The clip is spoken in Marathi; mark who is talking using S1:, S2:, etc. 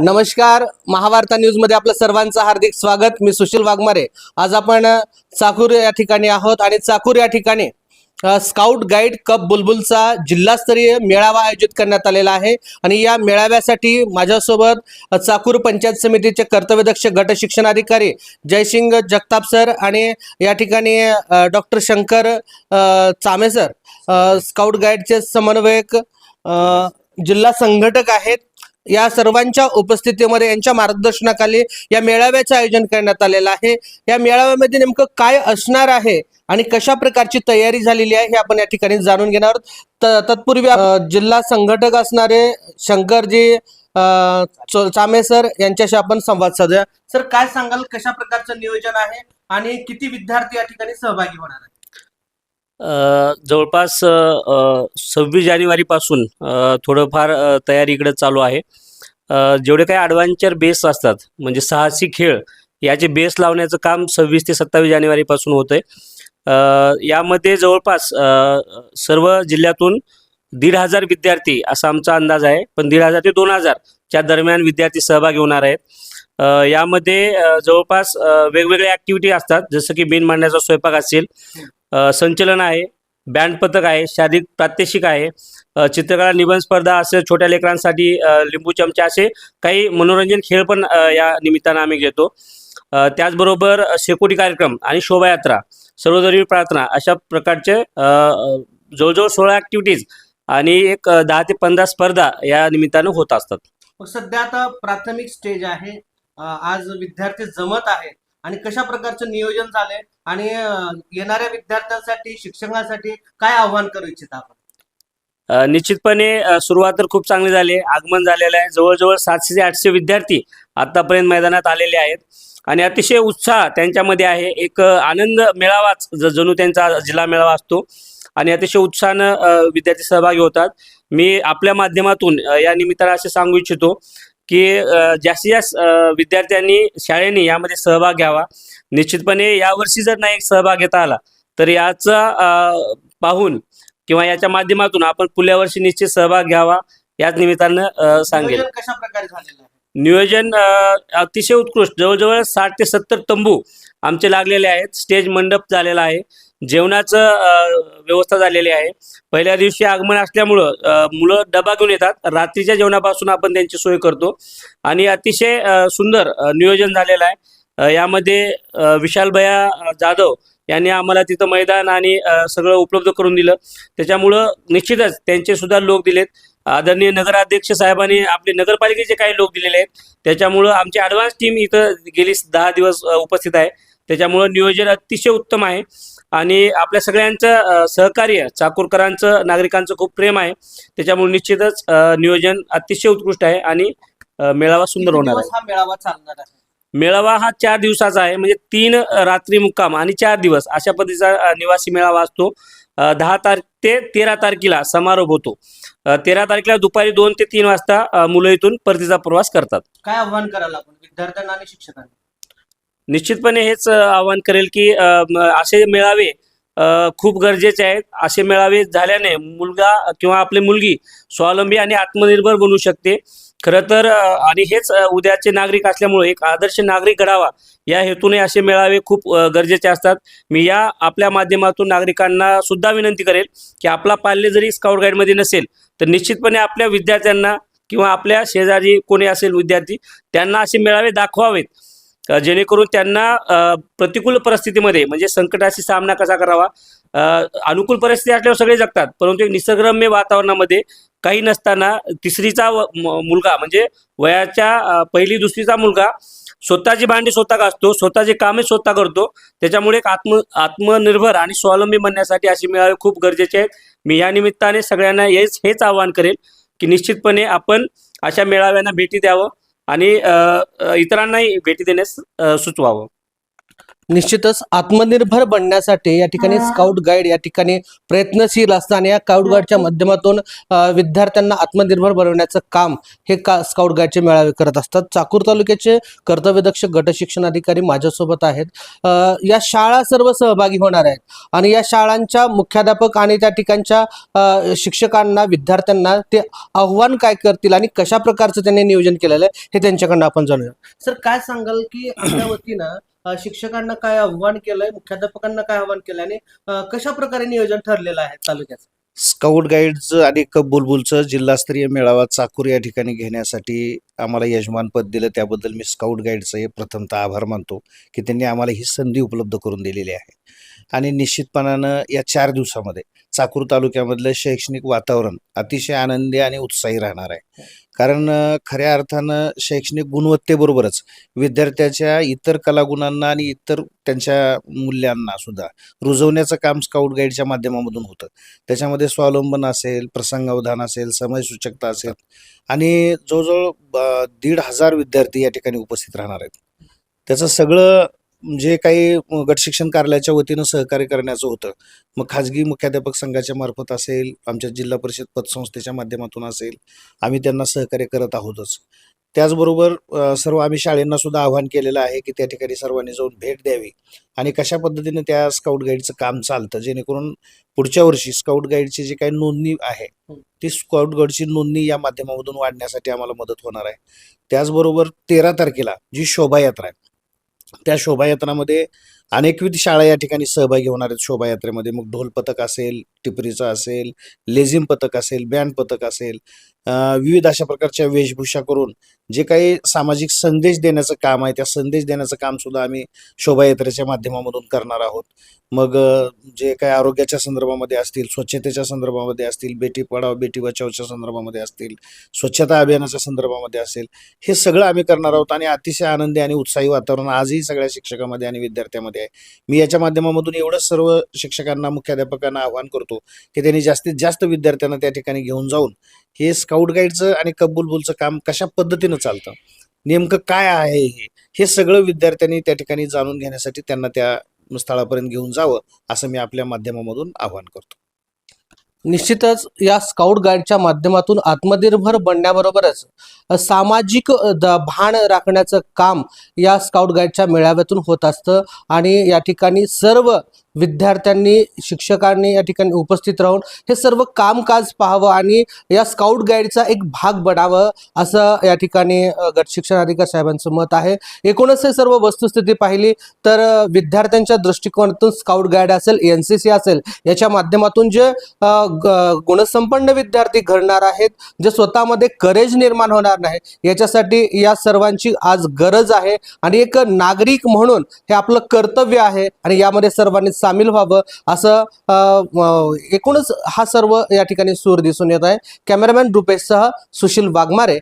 S1: नमस्कार महावार्ता न्यूजमध्ये आपलं सर्वांचं हार्दिक स्वागत. मी सुशील वाघमारे. आज आपण चाकूर या ठिकाणी आहोत आणि चाकूर या ठिकाणी स्काउट गाईड कप बुलबुलचा जिल्हास्तरीय मेळावा आयोजित करण्यात आलेला आहे. आणि या मेळाव्यासाठी माझ्यासोबत चाकूर पंचायत समितीचे कर्तव्यदक्ष गट शिक्षणाधिकारी जयसिंग जगताप सर आणि या ठिकाणी doctor Shankar Chame sir scout गाईडचे समन्वयक जिल्हा संघटक आहेत. या सर्वांच्या उपस्थितीमध्ये यांच्या मार्गदर्शनाखाली या मेळाव्याचं आयोजन करण्यात आलेलं आहे. या मेळाव्यामध्ये नेमकं काय असणार आहे आणि कशा प्रकारची तयारी झालेली आहे हे आपण या ठिकाणी जाणून घेणार आहोत. त- तत्पूर्वी जिल्हा संघटक असणारे शंकरजी अ, चामे सर यांच्याशी आपण संवाद साधूया. सर काय सांगाल? कशा प्रकारचं नियोजन आहे आणि किती विद्यार्थी या ठिकाणी सहभागी होणार
S2: आहे जवळपास सव्वीस जानेवारीपासून थोडंफार तयारी इकडे चालू आहे. जेवढे काही ॲडव्हेंचर बेस असतात म्हणजे साहसी खेळ याचे बेस लावण्याचं काम सव्वीस ते सत्तावीस जानेवारीपासून होतं आहे यामध्ये जवळपास सर्व जिल्ह्यातून दीड हजार विद्यार्थी असा आमचा अंदाज आहे. पण दीड हजार ते दोन हजारच्या दरम्यान विद्यार्थी सहभागी होणार आहेत. यामध्ये जवळपास वेगवेगळ्या ॲक्टिव्हिटी असतात. जसं की बिन मांडण्याचा स्वयंपाक असेल संचलन आहे बँड पथक आहे शारीरिक प्रात्यक्षिक आहे चित्रकला निबंध स्पर्धा असे छोट्या लेकरांसाठी लिंबू चमचा असे काही मनोरंजन खेळ पण या निमित्तानं आम्ही घेतो. त्याचबरोबर शेकोटी कार्यक्रम आणि शोभायात्रा सर्वधर्मी प्रार्थना अशा प्रकारचे जवळजवळ सोळा ॲक्टिव्हिटीज आणि एक दहा ते पंधरा स्पर्धा या निमित्तानं होत असतात.
S1: सध्या आता प्राथमिक स्टेज आहे. आज विद्यार्थी जमत आहेत. आणि कशा प्रकारचं नियोजन झालंय आणि येणाऱ्या विद्यार्थ्यांसाठी शिक्षकांसाठी काय आव्हान करू इच्छित आपण?
S2: निश्चितपणे सुरुवात तर खूप चांगली झाली आगमन झालेलं आहे. जवळजवळ सातशे ते आठशे विद्यार्थी आतापर्यंत मैदानात आलेले आहेत. आणि अतिशय उत्साह त्यांच्यामध्ये आहे. एक आनंद मेळावाच जणू त्यांचा जिल्हा मेळावा असतो. आणि अतिशय उत्साहानं विद्यार्थी सहभागी होतात. मी आपल्या माध्यमातून या निमित्तानं असे सांगू इच्छितो की जास्तीत जास्त विद्यार्थ्यांनी शाळेने यामध्ये सहभाग घ्यावा. निश्चितपणे यावर्षी जर नाही सहभाग घेता आला तर याचा पाहून किंवा याच्या माध्यमातून आपण पुढल्या वर्षी निश्चित सहभाग घ्यावा याच निमित्तानं सांगेल.
S1: नियोजन कशा प्रकारे झालेलं आहे?
S2: नियोजन अ, अतिशय उत्कृष्ट. जवळजवळ साठ ते सत्तर तंबू आमचे लागलेले आहेत. स्टेज मंडप झालेला आहे. जेवणाचं व्यवस्था झालेली आहे. पहिल्या दिवशी आगमन असल्यामुळं मुलं डबा घेऊन येतात. रात्रीच्या जेवणापासून आपण त्यांची सोय करतो. आणि अतिशय सुंदर नियोजन झालेलं आहे. यामध्ये विशालभया जाधव यांनी आम्हाला तिथं मैदान आणि सगळं उपलब्ध करून दिलं. त्याच्यामुळं निश्चितच त्यांचे सुद्धा लोक दिलेत. आदरणीय नगराध्यक्ष साहेबांनी आपले नगरपालिकेचे काही लोक दिलेले आहेत. त्याच्यामुळं आमची ॲडव्हान्स टीम इथं गेली दहा दिवस उपस्थित आहे. त्याच्यामुळं नियोजन अतिशय उत्तम आहे. आणि आपल्या सगळ्यांचं सहकार्य चाकूरकरांचं नागरिकांचं खूप प्रेम आहे. त्याच्यामुळे निश्चितच नियोजन अतिशय उत्कृष्ट आहे आणि मेळावा सुंदर होणार आहे.
S1: हा मेळावा चालणार आहे?
S2: मेळावा हा चार दिवसाचा आहे. म्हणजे तीन रात्री मुक्काम आणि चार दिवस अशा पद्धतीचा निवासी मेळावा असतो. दहा तारीख ते तेरा तारखेला समारोप होतो. तेरा तारखेला दुपारी दोन ते तीन वाजता मुलं इथून परतीचा प्रवास करतात.
S1: काय आव्हान कराल आपण? विद्यार्थ्यांना आणि शिक्षकांना?
S2: निश्चितपणे हेच आवाहन करेल की असे मेळावे खूप गरजेचे आहेत. असे मेळावे झाल्याने मुलगा किंवा आपली मुलगी स्वावलंबी आणि आत्मनिर्भर बनू शकते. खरं तर आणि हेच उद्याचे नागरिक असल्यामुळे एक आदर्श नागरिक घडावा. या हेतूने असे मेळावे खूप गरजेचे असतात. मी या आपल्या माध्यमातून नागरिकांना सुद्धा विनंती करेल की आपला पाल्य जरी स्काउट गाईडमध्ये नसेल तर निश्चितपणे आपल्या विद्यार्थ्यांना किंवा आपल्या शेजारी कोणी असेल विद्यार्थी त्यांना असे मेळावे दाखवावेत. जेणेकरून त्यांना प्रतिकूल परिस्थितीमध्ये म्हणजे संकटाशी सामना कसा करावा? अनुकूल परिस्थिती असल्यावर सगळे जगतात परंतु एक निसर्गरम्य वातावरणामध्ये काही नसताना तिसरीचा मुलगा म्हणजे वयाच्या पहिली दुसरीचा मुलगा स्वतःची भांडी स्वतः घासतो स्वतःचे कामे स्वतः करतो. त्याच्यामुळे एक आत्म आत्मनिर्भर आणि स्वावलंबी बनण्यासाठी अशी मेळावे खूप गरजेचे आहेत. मी या निमित्ताने सगळ्यांना हेच हेच आवाहन करेल की निश्चितपणे आपण अशा मेळाव्यांना भेटी द्यावं. आणि अ, इतरांनाही भेटी देण्यास सुचवावं.
S1: निश्चितच आत्मनिर्भर बनण्यासाठी या ठिकाणी स्काउट गाईड या ठिकाणी प्रयत्नशील असताना या स्काउट गाईडच्या माध्यमातून विद्यार्थ्यांना आत्मनिर्भर बनवण्याचं काम हे का स्काउट गाईडचे मेळावे करत असतात. चाकूर तालुक्याचे कर्तव्यदक्ष गट शिक्षण अधिकारी माझ्यासोबत आहेत. या शाळा सर्व सहभागी होणार आहेत आणि या शाळांच्या मुख्याध्यापक आणि त्या ठिकाणच्या शिक्षकांना विद्यार्थ्यांना ते आव्हान काय करतील आणि कशा प्रकारचं त्यांनी नियोजन केलेलं आहे हे त्यांच्याकडनं आपण जाणूया. सर काय सांगाल की आपल्या वतीनं शिक्षकांना काय आव्हान केलंय? मुख्याध्यापकांना काय आव्हान केलंय? आणि कशा प्रकारे नियोजन ठरलेलं आहे तालुक्याचं?
S3: स्काउट गाईडचं आणि कप बुलबुलचं जिल्हास्तरीय मेळावा चाकूर या ठिकाणी घेण्यासाठी आम्हाला यजमानपद दिलं. त्याबद्दल मी स्काउट गाईडचं हे प्रथमतः आभार मानतो की त्यांनी आम्हाला ही संधी उपलब्ध करून दिलेली आहे. आणि निश्चितपणानं या चार दिवसामध्ये चाकूर तालुक्यामधलं शैक्षणिक वातावरण अतिशय आनंदी आणि उत्साही राहणार आहे. कारण खऱ्या अर्थानं शैक्षणिक गुणवत्तेबरोबरच विद्यार्थ्याच्या इतर कलागुणांना आणि इतर त्यांच्या मूल्यांना सुद्धा रुजवण्याचं काम स्काउट गाईडच्या माध्यमामधून होतं. त्याच्यामध्ये स्वावलंबन असेल प्रसंगावधान असेल समयसूचकता असेल आणि जवळजवळ दीड हजार विद्यार्थी या ठिकाणी उपस्थित राहणार आहेत. त्याचं सगळं जे काही गट शिक्षण कार्यालयाच्या वतीनं सहकार्य करण्याचं होतं. मग खाजगी मुख्याध्यापक संघाच्या मार्फत असेल आमच्या जिल्हा परिषद पतसंस्थेच्या माध्यमातून असेल आम्ही त्यांना सहकार्य करत आहोतच. त्याचबरोबर सर्व आम्ही शाळेंना सुद्धा आवाहन केलेलं आहे की त्या ठिकाणी सर्वांनी जाऊन भेट द्यावी. आणि कशा पद्धतीने त्या स्काउट गाईडचं काम चालतं जेणेकरून पुढच्या वर्षी स्काउट गाईडची जी काही नोंदणी आहे ती स्काउट गाईडची नोंदणी या माध्यमामधून वाढण्यासाठी आम्हाला मदत होणार आहे. त्याचबरोबर तेरा तारखेला जी शोभायात्रा आहे त्या शोभायात्रामध्ये अनेकविध शाळा या ठिकाणी सहभागी होणार आहेत. शोभायात्रेमध्ये मग ढोल पथक असेल टिपरीचं असेल लेझिम पथक असेल बँड पथक असेल विविध अशा प्रकारच्या वेशभूषा करून जे काही सामाजिक संदेश देण्याचं काम आहे त्या संदेश देण्याचं काम सुद्धा आम्ही शोभायात्रेच्या माध्यमामधून करणार आहोत. मग जे काही आरोग्याच्या संदर्भामध्ये असतील स्वच्छतेच्या संदर्भामध्ये असतील बेटी पढाव बेटी बचावच्या संदर्भामध्ये असतील स्वच्छता अभियानाच्या संदर्भामध्ये असेल हे सगळं आम्ही करणार आहोत आणि अतिशय आनंदी आणि उत्साही वातावरण आजही सगळ्या शिक्षकामध्ये आणि विद्यार्थ्यामध्ये आहे. मी याच्या माध्यमामधून एवढंच सर्व शिक्षकांना मुख्याध्यापकांना आवाहन करतो की त्यांनी जास्तीत जास्त विद्यार्थ्यांना त्या ठिकाणी घेऊन जाऊन हे स्काउट गाईडचं आणि कब्बुलबुलचं काम कशा पद्धतीनं चालतं? नेमकं काय आहे हे? हे सगळं विद्यार्थ्यांनी त्या ठिकाणी जाणून घेण्यासाठी त्यांना त्या स्थळापर्यंत घेऊन जावं असं मी आपल्या माध्यमामधून आवाहन करतो.
S1: निश्चितच या स्काउट गाईडच्या माध्यमातून आत्मनिर्भर बनण्याबरोबरच सामाजिक भान राखण्याचं काम या स्काउट गाईडच्या मेळाव्यातून होत असतं. आणि या ठिकाणी सर्व विद्यार्थ्यांनी शिक्षकांनी या ठिकाणी उपस्थित राहून हे सर्व कामकाज पाहावं आणि या स्काउट गाईडचा एक भाग बनावं असं या ठिकाणी गट शिक्षण अधिकारी साहेबांचं मत आहे. एकूणच हे सर्व वस्तुस्थिती पाहिली तर विद्यार्थ्यांच्या दृष्टिकोनातून स्काउट गाईड असेल एन सी सी असेल याच्या माध्यमातून जे ग- गुणसंपन्न विद्यार्थी घडणार आहेत जे स्वतःमध्ये करेज निर्माण होणार नाही याच्यासाठी या सर्वांची आज गरज आहे. आणि एक नागरिक म्हणून हे आपलं कर्तव्य आहे आणि यामध्ये सर्वांनी सामील व्हावं असं अ, एकूणच हा सर्व या ठिकाणी सूर दिसून येत आहे. कॅमेरामॅन रुपेशसह सुशील वाघमारे.